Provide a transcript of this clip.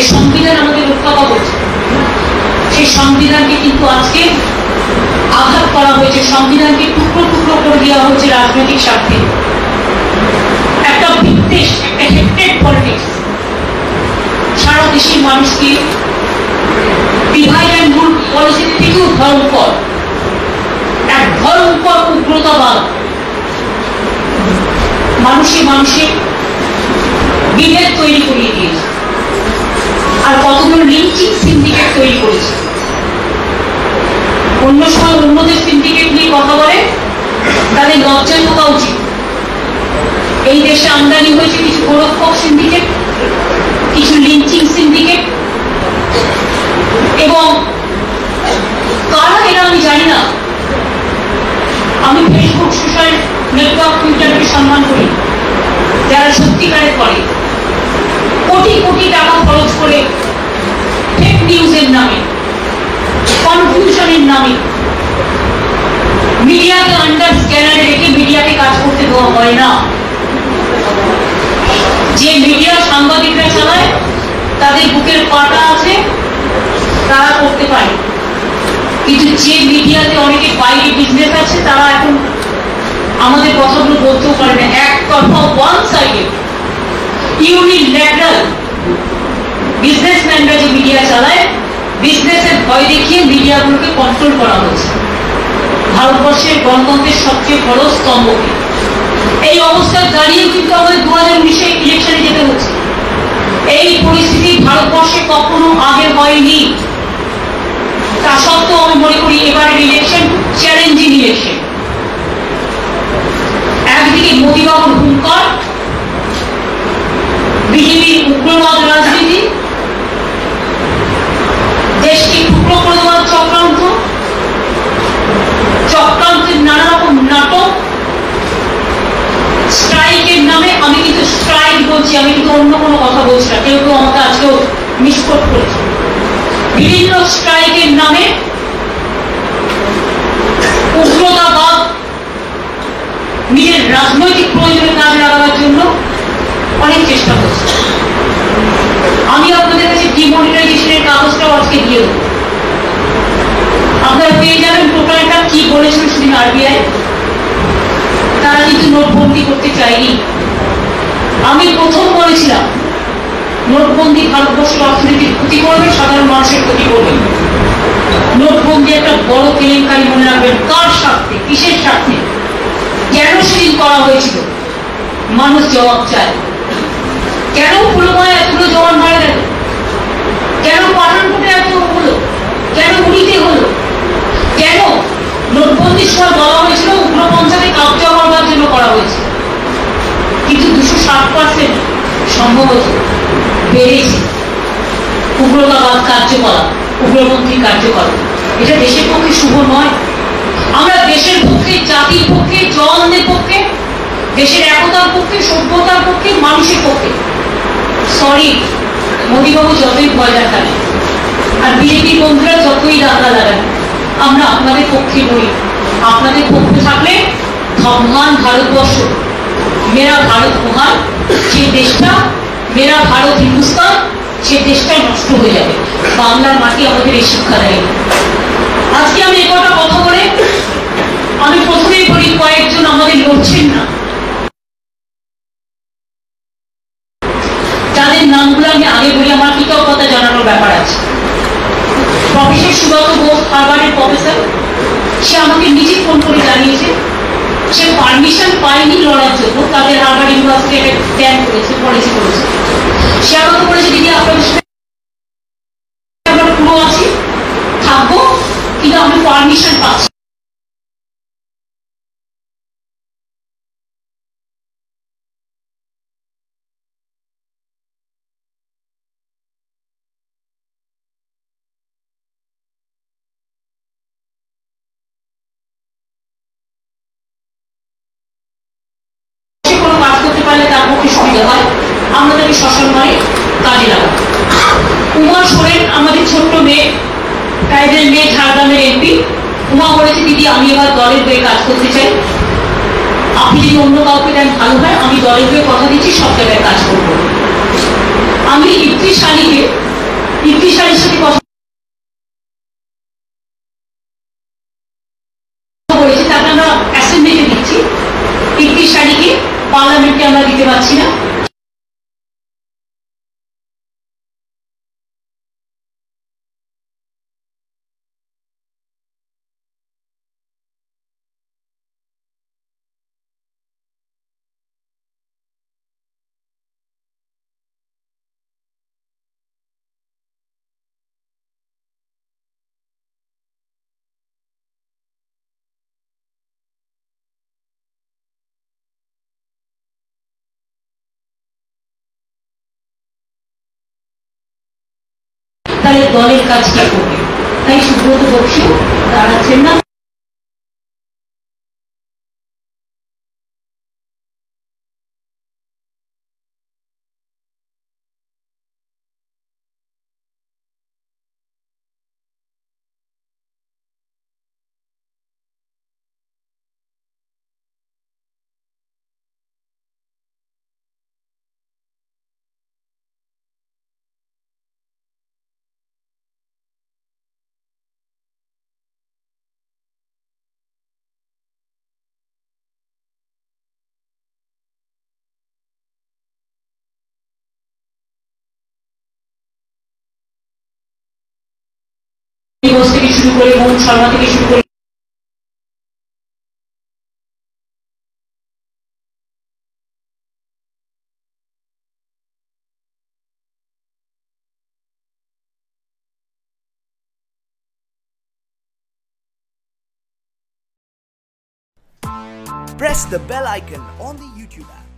যে সংবিধান আমাদের রক্ষা কবচ সেই সংবিধানকে কিন্তু আজকে আঘাত করা হয়েছে। সংবিধানকে টুকরো টুকরো করে দেওয়া হচ্ছে রাজনৈতিক স্বার্থে। একটা বিদ্বেষ, একটা হেক্টেড পলিটিক্স সারা দেশের মানুষকে ডিভাইড অ্যান্ড রুল পলিসি থেকেও ভয়ঙ্কর। এক ভয়ঙ্কর উগ্রতাবাদ। মানুষে মানুষে বিভেদ তৈরি করিয়ে দিয়েছে। লিঞ্চিং সিন্ডিকেট তৈরি করেছে। অন্য সময় অন্যদের সিন্ডিকেট নিয়ে কথা বলে, তাদের লজ্জায় থাকা উচিত। এই দেশে আমদানি হয়েছে কিছু গোরক্ষক সিন্ডিকেট কিছু লিঞ্চিং সিন্ডিকেট এবং কারা এরা আমি জানি না আমি ফেসবুক সোশ্যাল নেটওয়ার্ক টুইটারকে সম্মান করি যারা সত্যিকারের করে কোটি কোটি টাকা খরচ করে ফেক নিউজের নামে কনফিউশনের নামে মিডিয়াকে আন্ডার স্ক্যানারে রেখে মিডিয়াকে কাজ করতে দেওয়া হয় না। যে মিডিয়া সাংবাদিকরা চালায়, তাদের বুকের পাটা আছে, তারা করতে পারে। কিন্তু যে মিডিয়াতে অনেকে বাইরে বিজনেস আছে, তারা এখন আমাদের কথাগুলো বলতেও পারে না। একতরফা ওয়ান সাইডে ইউনিল্যাটারাল বিজনেসম্যানরা যে মিডিয়া চালায় বিজনেসের ভয় দেখিয়ে মিডিয়াগুলোকে কন্ট্রোল করা হচ্ছে। ভারতবর্ষের গণতন্ত্রের সবচেয়ে বড় স্তম্ভকে এই অবস্থায় দাঁড়িয়ে কিন্তু আমাদের দু হাজার উনিশে ইলেকশনে যেতে হচ্ছে। এই পরিস্থিতি ভারতবর্ষে কখনো আগে হয়নি। তা সত্ত্বেও আমি মনে করি এবারের ইলেকশন চ্যালেঞ্জিং ইলেকশন একদিকে মোদীবাবুর হুঙ্কার বিজেপির উগ্রবাদ রাজনীতি দেশকে টুকরো করে দেওয়ার চক্রান্ত চক্রান্তের নানা রকম নাটক স্ট্রাইকের নামে আমি কিন্তু স্ট্রাইক বলছি আমি কিন্তু অন্য কোনো কথা বলছি না কেউ কেউ আমাকে আজকেও মিসকোট করেছে বিভিন্ন স্ট্রাইকের নামে উগ্রতাবাদ নিজের রাজনৈতিক প্রয়োজনে কাজে লাগাবার জন্য অনেক চেষ্টা করছে। আমি আপনাদের কাছে ডিমনিটাইজেশনের কাগজটাও আজকে দিয়ে দেবো। আপনারা পেয়ে যাবেন টোটালটা কি বলেছিল সেদিন আরবিআই। তারা কিন্তু নোটবন্দি করতে চায়নি। আমি প্রথম বলেছিলাম নোটবন্দি ভারতবর্ষের অর্থনীতির ক্ষতি করবে, সাধারণ মানুষের ক্ষতি করবে। নোটবন্দি একটা বড় কেলেঙ্কারি মনে রাখবেন। কার স্বার্থে? কিসের স্বার্থে? কেন সেদিন করা হয়েছিল? মানুষ জবাব চায়। কেন পুলমায় এতগুলো জওয়ান মারা গেল? কেন পাঠানকোটে এত হলো? কেন উড়িতে হলো? কেন নোটবন্দির সময় বলা হয়েছিল? উগ্রপন্থাকে কাবজা করবার জন্য করা হয়েছে। কিন্তু দুশো ষাট পার্সেন্ট সম্ভবত বেড়েছে উগ্রতাবাদ কার্যকলাপ, উগ্রপন্থী কার্যকলাপ। এটা দেশের পক্ষে শুভ নয়। আমরা দেশের পক্ষে, জাতির পক্ষে জওয়ানদের পক্ষে, দেশের একতার পক্ষে, সভ্যতার পক্ষে, মানুষের পক্ষে। সরি মোদীবাবু যতই ভয় দেখান, আর বিজেপি বন্ধুরা যতই দাদা লাগান, আমরা আপনাদের পক্ষে বলি আপনাদের পক্ষে থাকলে মহান ভারতবর্ষ, মেরা ভারত মহান সেই দেশটা মেরা ভারত, হিন্দুস্তান, সে দেশটা নষ্ট হয়ে যাবে। বাংলার মাটি আমাদের এই শিক্ষা দেয় আজকে আমি একটা কথা বলে আমি প্রথমেই বলি, কয়েকজন আমাদের লড়ছেন না। যাদের নামগুলো আমি আগে বলি, আমার কৃতজ্ঞতা জানানোর ব্যাপার আছে। প্রফেসর সুগত বোস হারবার্ডের প্রফেসর, সে আমাকে নিজে ফোন করে জানিয়েছে সে পারমিশন পায়নি লড়ার জন্য, তাদের হার্ভার্ড ইউনিভার্সিটি একটা করেছে পলিসি করেছে। সে আমাকে বলেছে দিদি, আপনাদের সাথে আমরা পুরো আছি। থাকব, কিন্তু আমি পারমিশন পাচ্ছি আমরা তাকে সসম্মানে কাজে লাগাবো উমা সোরেন আমাদের ছোট্ট মেয়ে টাইডের মেয়ে, ঝাড়গ্রামের এমপি। উমা বলেছে, দিদি, আমি এবার দলের হয়ে কাজ করতে চাই। আপনি যদি অন্য কাউকে দেন ভালো হয়, আমি দলের হয়ে কথা দিচ্ছি, সব জায়গায় কাজ করব। আমি ইফতি শালিকে ইফতি শাড়ির সাথে কথা শাড়িকে পার্লামেন্টে আমরা দিতে পারছি না। তাহলে দলের কাজ কে করবে তাই সুব্রত বক্সী দাঁড়াচ্ছেন না দিবস থেকে শুরু করে মোহন শর্মা থেকে শুরু করে Press the bell icon on the YouTube app